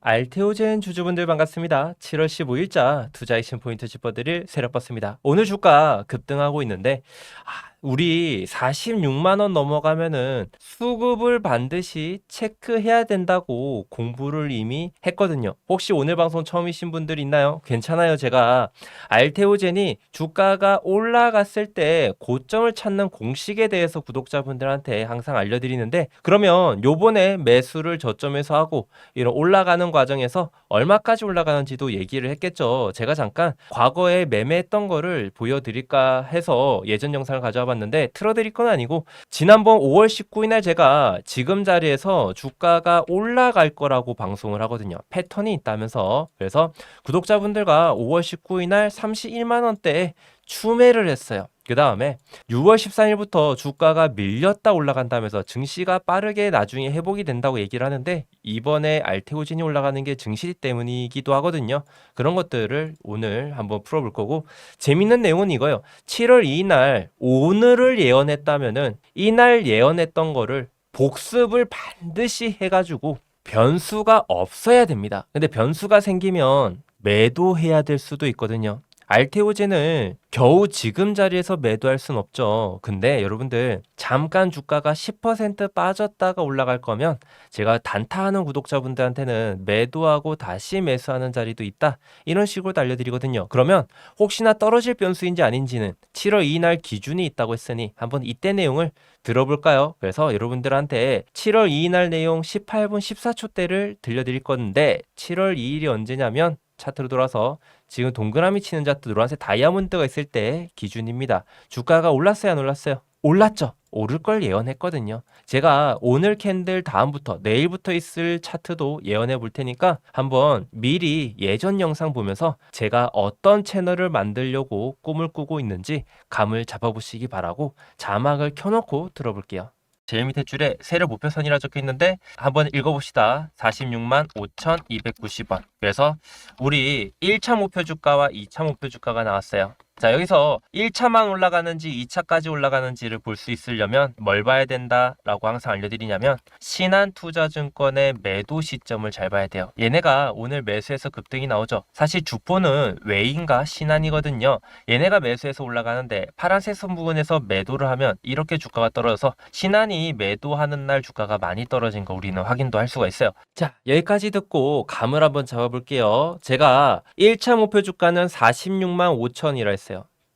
알테오젠 주주분들 반갑습니다. 7월 15일자 투자 액션 포인트 짚어드릴 세력 봤습니다. 오늘 주가 급등하고 있는데 아, 우리 46만 원 넘어가면은 수급을 반드시 체크해야 된다고 공부를 이미 했거든요. 혹시 오늘 방송 처음이신 분들 있나요? 괜찮아요. 제가 알테오젠이 주가가 올라갔을 때 고점을 찾는 공식에 대해서 구독자분들한테 항상 알려드리는데 그러면 요번에 매수를 저점에서 하고 이런 올라가는 과정에서 얼마까지 올라가는지도 얘기를 했겠죠. 제가 잠깐 과거에 매매했던 거를 보여드릴까 해서 예전 영상을 가져와 봤는데 틀어드릴 건 아니고 지난번 5월 19일 날 제가 지금 자리에서 주가가 올라갈 거라고 방송을 하거든요. 패턴이 있다면서. 그래서 구독자분들과 5월 19일 날 31만 원대에 추매를 했어요. 그 다음에 6월 13일부터 주가가 밀렸다 올라간다면서 증시가 빠르게 나중에 회복이 된다고 얘기를 하는데 이번에 알테오진이 올라가는 게 증시 때문이기도 하거든요. 그런 것들을 오늘 한번 풀어볼 거고 재밌는 내용은 이거예요. 7월 2일 날 오늘을 예언했다면은 이날 예언했던 거를 복습을 반드시 해가지고 변수가 없어야 됩니다. 근데 변수가 생기면 매도해야 될 수도 있거든요. 알테오젠을 겨우 지금 자리에서 매도할 순 없죠. 근데 여러분들 잠깐 주가가 10% 빠졌다가 올라갈 거면 제가 단타하는 구독자분들한테는 매도하고 다시 매수하는 자리도 있다. 이런 식으로 알려드리거든요. 그러면 혹시나 떨어질 변수인지 아닌지는 7월 2일 날 기준이 있다고 했으니 한번 이때 내용을 들어볼까요? 그래서 여러분들한테 7월 2일 날 내용 18분 14초 때를 들려드릴 건데 7월 2일이 언제냐면 차트로 돌아서 지금 동그라미 치는 차트 노란색 다이아몬드가 있을 때 기준입니다. 주가가 올랐어요, 안 올랐어요? 올랐죠. 오를 걸 예언했거든요. 제가 오늘 캔들 다음부터 내일부터 있을 차트도 예언해 볼 테니까 한번 미리 예전 영상 보면서 제가 어떤 채널을 만들려고 꿈을 꾸고 있는지 감을 잡아보시기 바라고 자막을 켜놓고 들어볼게요. 제일 밑에 줄에 세력 목표선이라 적혀 있는데 한번 읽어봅시다. 46만 5,290원. 그래서 우리 1차 목표 주가와 2차 목표 주가가 나왔어요. 자, 여기서 1차만 올라가는지 2차까지 올라가는지를 볼 수 있으려면 뭘 봐야 된다라고 항상 알려드리냐면 신한투자증권의 매도 시점을 잘 봐야 돼요. 얘네가 오늘 매수해서 급등이 나오죠. 사실 주포는 외인과 신한이거든요. 얘네가 매수해서 올라가는데 파란색 선 부분에서 매도를 하면 이렇게 주가가 떨어져서 신한이 매도하는 날 주가가 많이 떨어진 거 우리는 확인도 할 수가 있어요. 자, 여기까지 듣고 감을 한번 잡아볼게요. 제가 1차 목표 주가는 46만 5천이라 했어요.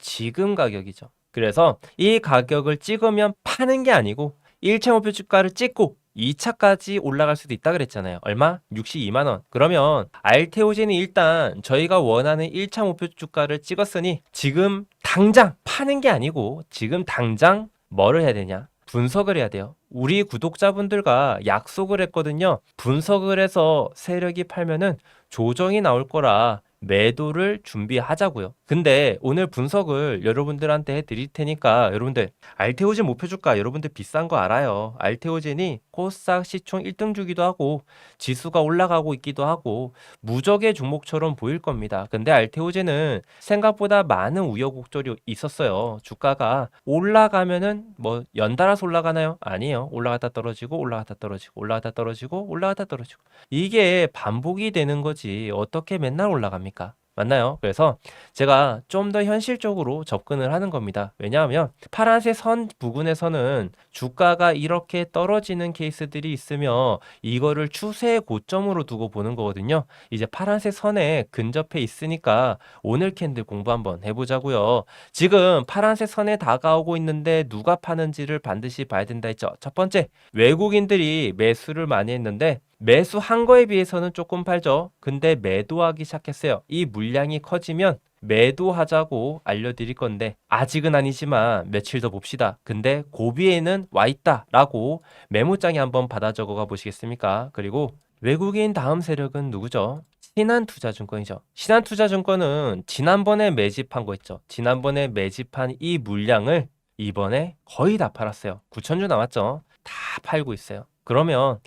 지금 가격이죠. 그래서 이 가격을 찍으면 파는 게 아니고 1차 목표 주가를 찍고 2차까지 올라갈 수도 있다 그랬잖아요. 얼마? 62만 원. 그러면 알테오젠이 일단 저희가 원하는 1차 목표 주가를 찍었으니 지금 당장 파는 게 아니고 지금 당장 뭐를 해야 되냐? 분석을 해야 돼요. 우리 구독자분들과 약속을 했거든요. 분석을 해서 세력이 팔면은 조정이 나올 거라 매도를 준비하자고요. 근데 오늘 분석을 여러분들한테 해드릴 테니까 여러분들 알테오젠 목표 주가 여러분들 비싼 거 알아요. 알테오젠이 코스닥 시총 1등 주기도 하고 지수가 올라가고 있기도 하고 무적의 종목처럼 보일 겁니다. 근데 알테오젠은 생각보다 많은 우여곡절이 있었어요. 주가가 올라가면은 뭐 연달아서 올라가나요? 아니에요. 올라갔다 떨어지고 올라갔다 떨어지고 올라갔다 떨어지고 올라갔다 떨어지고 이게 반복이 되는 거지 어떻게 맨날 올라갑니까? 맞나요? 그래서 제가 좀 더 현실적으로 접근을 하는 겁니다. 왜냐하면 파란색 선 부근에서는 주가가 이렇게 떨어지는 케이스들이 있으며 이거를 추세의 고점으로 두고 보는 거거든요. 이제 파란색 선에 근접해 있으니까 오늘 캔들 공부 한번 해보자고요. 지금 파란색 선에 다가오고 있는데 누가 파는지를 반드시 봐야 된다 했죠. 첫 번째, 외국인들이 매수를 많이 했는데 매수한 거에 비해서는 조금 팔죠. 근데 매도하기 시작했어요. 이 물량이 커지면 매도하자고 알려드릴 건데 아직은 아니지만 며칠 더 봅시다. 근데 고비에는 와 있다라고 메모장에 한번 받아 적어가 보시겠습니까? 그리고 외국인 다음 세력은 누구죠? 신한투자증권이죠. 신한투자증권은 지난번에 매집한 거 있죠. 지난번에 매집한 이 물량을 이번에 거의 다 팔았어요. 9천주 남았죠. 다 팔고 있어요. 그러면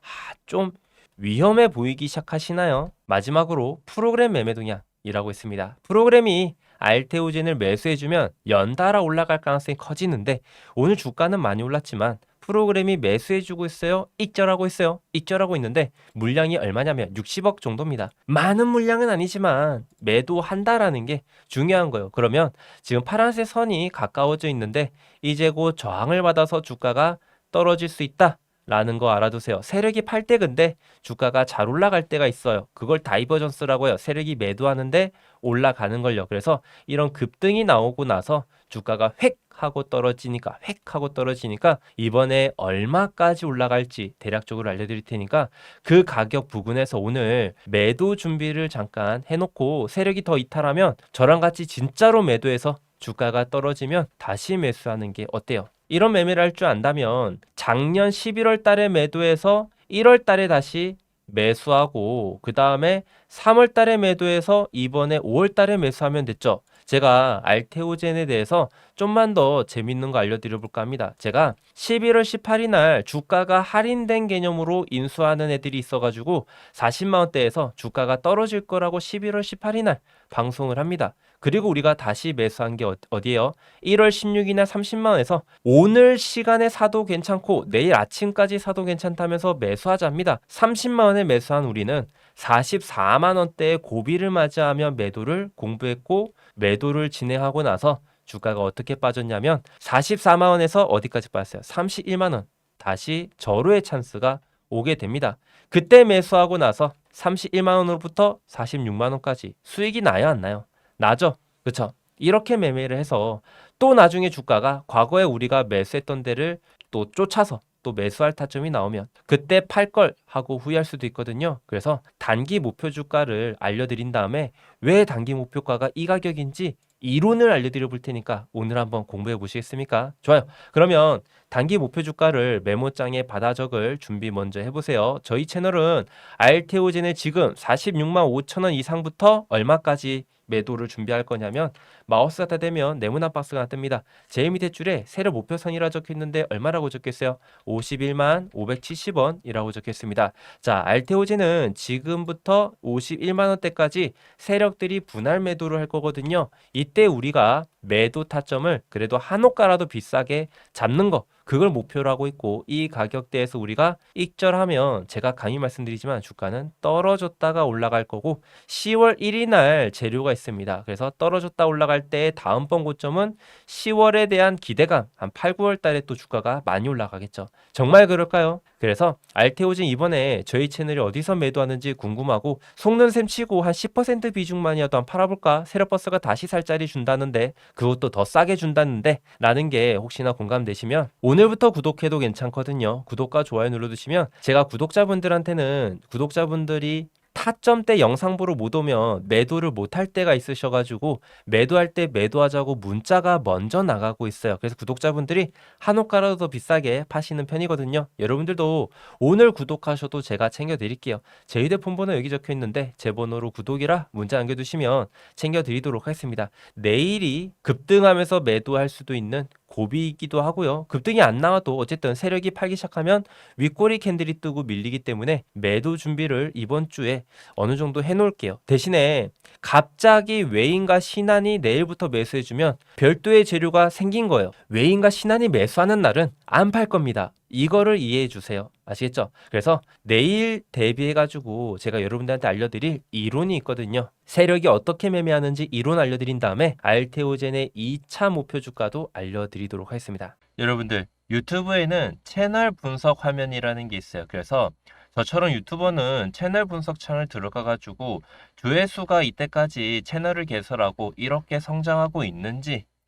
아, 좀 위험해 보이기 시작하시나요? 마지막으로 프로그램 매매 동향이라고 있습니다. 프로그램이 알테오젠을 매수해주면 연달아 올라갈 가능성이 커지는데 오늘 주가는 많이 올랐지만 프로그램이 매수해주고 있어요? 익절하고 있어요? 익절하고 있는데 물량이 얼마냐면 60억 정도입니다. 많은 물량은 아니지만 매도한다라는 게 중요한 거예요. 그러면 지금 파란색 선이 가까워져 있는데 이제 곧 저항을 받아서 주가가 떨어질 수 있다. 라는 거 알아두세요. 세력이 팔 때 근데 주가가 잘 올라갈 때가 있어요. 그걸 다이버전스라고 해요. 세력이 매도하는데 올라가는 걸요. 그래서 이런 급등이 나오고 나서 주가가 획 하고 떨어지니까 획 하고 떨어지니까 이번에 얼마까지 올라갈지 대략적으로 알려드릴 테니까 그 가격 부근에서 오늘 매도 준비를 잠깐 해놓고 세력이 더 이탈하면 저랑 같이 진짜로 매도해서 주가가 떨어지면 다시 매수하는 게 어때요? 이런 매매를 할 줄 안다면 작년 11월 달에 매도해서 1월 달에 다시 매수하고 그 다음에 3월 달에 매도해서 이번에 5월 달에 매수하면 됐죠. 제가 알테오젠에 대해서 좀만 더 재밌는 거 알려드려 볼까 합니다. 제가 11월 18일 날 주가가 할인된 개념으로 인수하는 애들이 있어가지고 40만 원대에서 주가가 떨어질 거라고 11월 18일 날 방송을 합니다. 그리고 우리가 다시 매수한 게 어- 어디예요? 1월 16일날 30만 원에서 오늘 시간에 사도 괜찮고 내일 아침까지 사도 괜찮다면서 매수하자 합니다. 30만 원에 매수한 우리는 44만 원대의 고비를 맞이하며 매도를 공부했고 매도를 진행하고 나서 주가가 어떻게 빠졌냐면 44만 원에서 어디까지 빠졌어요? 31만 원. 다시 절호의 찬스가 오게 됩니다. 그때 매수하고 나서 31만 원으로부터 46만 원까지 수익이 나요, 안 나요? 나죠. 그렇죠? 이렇게 매매를 해서 또 나중에 주가가 과거에 우리가 매수했던 데를 또 쫓아서 또 매수할 타점이 나오면 그때 팔 걸 하고 후회할 수도 있거든요. 그래서 단기 목표 주가를 알려드린 다음에 왜 단기 목표가가 이 가격인지 이론을 알려드려 볼 테니까 오늘 한번 공부해 보시겠습니까? 좋아요. 그러면 단기 목표 주가를 메모장에 받아 적을 준비 먼저 해보세요. 저희 채널은 알테오젠의 지금 46만 5천 원 이상부터 얼마까지 매도를 준비할 거냐면 마우스가 다 되면 네모난 박스가 뜹니다. 제일 밑에 줄에 세력 목표선이라 적혀 있는데 얼마라고 적혀 있어요? 51만 570원이라고 적혀 있습니다. 자, 알테오젠은 지금부터 51만 원대까지 세력들이 분할 매도를 할 거거든요. 이때 우리가 매도 타점을 그래도 한호가라도 비싸게 잡는 거 그걸 목표로 하고 있고 이 가격대에서 우리가 익절하면 제가 감히 말씀드리지만 주가는 떨어졌다가 올라갈 거고 10월 1일 날 재료가 있습니다. 그래서 떨어졌다 올라갈 때 다음번 고점은 10월에 대한 기대감 한 8, 9월 달에 또 주가가 많이 올라가겠죠. 정말 그럴까요? 그래서 알테오진 이번에 저희 채널이 어디서 매도하는지 궁금하고 속는 셈 치고 한 10% 비중만이라도 한 팔아볼까? 세력버스가 다시 살 자리 준다는데 그것도 더 싸게 준다는데 라는 게 혹시나 공감되시면 오늘부터 구독해도 괜찮거든요. 구독과 좋아요 눌러두시면 제가 구독자분들한테는 구독자분들이 타점 때 영상 보러 못 오면 매도를 못 할 때가 있으셔가지고 매도할 때 매도하자고 문자가 먼저 나가고 있어요. 그래서 구독자분들이 한옥가라도 더 비싸게 파시는 편이거든요. 여러분들도 오늘 구독하셔도 제가 챙겨드릴게요. 제 휴대폰 번호 여기 적혀 있는데 제 번호로 구독이라 문자 남겨두시면 챙겨드리도록 하겠습니다. 내일이 급등하면서 매도할 수도 있는 고비이기도 하고요. 급등이 안 나와도 어쨌든 세력이 팔기 시작하면 윗꼬리 캔들이 뜨고 밀리기 때문에 매도 준비를 이번 주에 어느 정도 해놓을게요. 대신에 갑자기 외인과 신한이 내일부터 매수해주면 별도의 재료가 생긴 거예요. 외인과 신한이 매수하는 날은 안 팔 겁니다. 이거를 이해해 주세요. 아시겠죠? 그래서 내일 대비해 가지고 제가 여러분들한테 알려드릴 이론이 있거든요. 세력이 어떻게 매매하는지 이론 알려드린 다음에 알테오젠의 2차 목표 주가도 알려드리도록 하겠습니다. 여러분들 유튜브에는 채널 분석 화면이라는 게 있어요. 그래서 저처럼 유튜버는 채널 분석 창을 들어가가지고 조회수가 이때까지 채널을 개설하고 이렇게 성장하고 있는지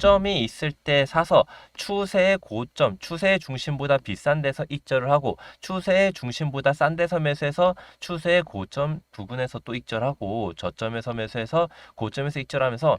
점이 있을 때 사서 추세의 고점, 추세의 중심보다 비싼 데서 익절을 하고 추세의 중심보다 싼 데서 매수해서 추세의 고점 부근에서 또 익절하고 저점에서 매수해서 고점에서 익절하면서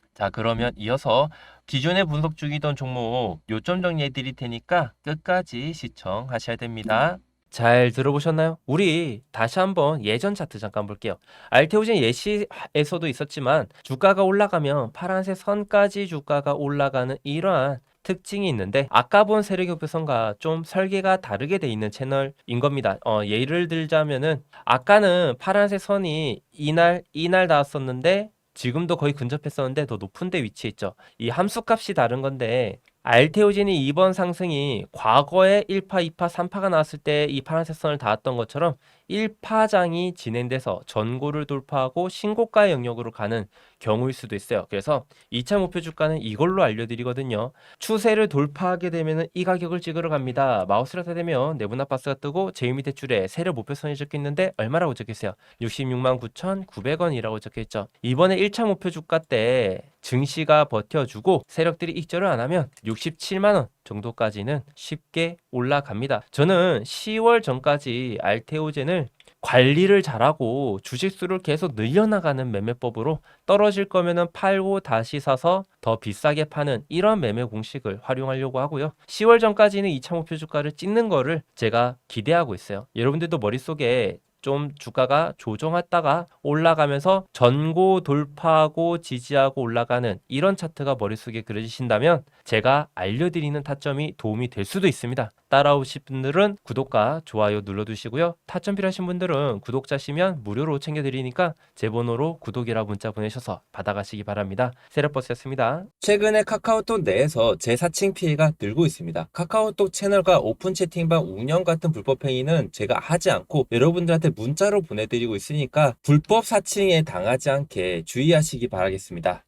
자 그러면 이어서 기존에 분석 중이던 종목 요점 정리해 드릴 테니까 끝까지 시청하셔야 됩니다. 잘 들어보셨나요? 우리 다시 한번 예전 차트 잠깐 볼게요. 알테오젠 예시에서도 있었지만 주가가 올라가면 파란색 선까지 주가가 올라가는 이러한 특징이 있는데 아까 본 세력협회선과 좀 설계가 다르게 돼 있는 채널인 겁니다. 어, 예를 들자면은 아까는 파란색 선이 이날 이날 닿았었는데 지금도 거의 근접했었는데 더 높은 데 위치해 있죠. 이 함수 값이 다른 건데 알테오젠이 이번 상승이 과거에 1파, 2파, 3파가 나왔을 때 이 파란색 선을 닿았던 것처럼 1파장이 진행돼서 전고를 돌파하고 신고가 영역으로 가는 경우일 수도 있어요. 그래서 2차 목표 주가는 이걸로 알려드리거든요. 추세를 돌파하게 되면 이 가격을 찍으러 갑니다. 마우스를 타대면 내분화 박스가 뜨고 밑에 줄에 세력 목표선이 적혀 있는데 얼마라고 적혀 있어요? 66만 9,900원이라고 적혀 있죠. 이번에 1차 목표 주가 때 증시가 버텨주고 세력들이 익절을 안 하면 67만 원 정도까지는 쉽게 올라갑니다. 저는 10월 전까지 알테오젠을 관리를 잘하고 주식 수를 계속 늘려나가는 매매법으로 떨어질 거면은 팔고 다시 사서 더 비싸게 파는 이런 매매 공식을 활용하려고 하고요. 10월 전까지는 2차 목표 주가를 찍는 거를 제가 기대하고 있어요. 여러분들도 머릿속에 좀 주가가 조정했다가 올라가면서 전고 돌파하고 지지하고 올라가는 이런 차트가 머릿속에 그려지신다면 제가 알려드리는 타점이 도움이 될 수도 있습니다. 따라오실 분들은 구독과 좋아요 눌러두시고요. 타점 필요하신 분들은 구독자시면 무료로 챙겨드리니까 제 번호로 구독이라 문자 보내셔서 받아가시기 바랍니다. 세력버스였습니다. 최근에 카카오톡 내에서 제 사칭 피해가 늘고 있습니다. 카카오톡 채널과 오픈 채팅방 운영 같은 불법 행위는 제가 하지 않고 여러분들한테 문자로 보내드리고 있으니까 불법 사칭에 당하지 않게 주의하시기 바라겠습니다.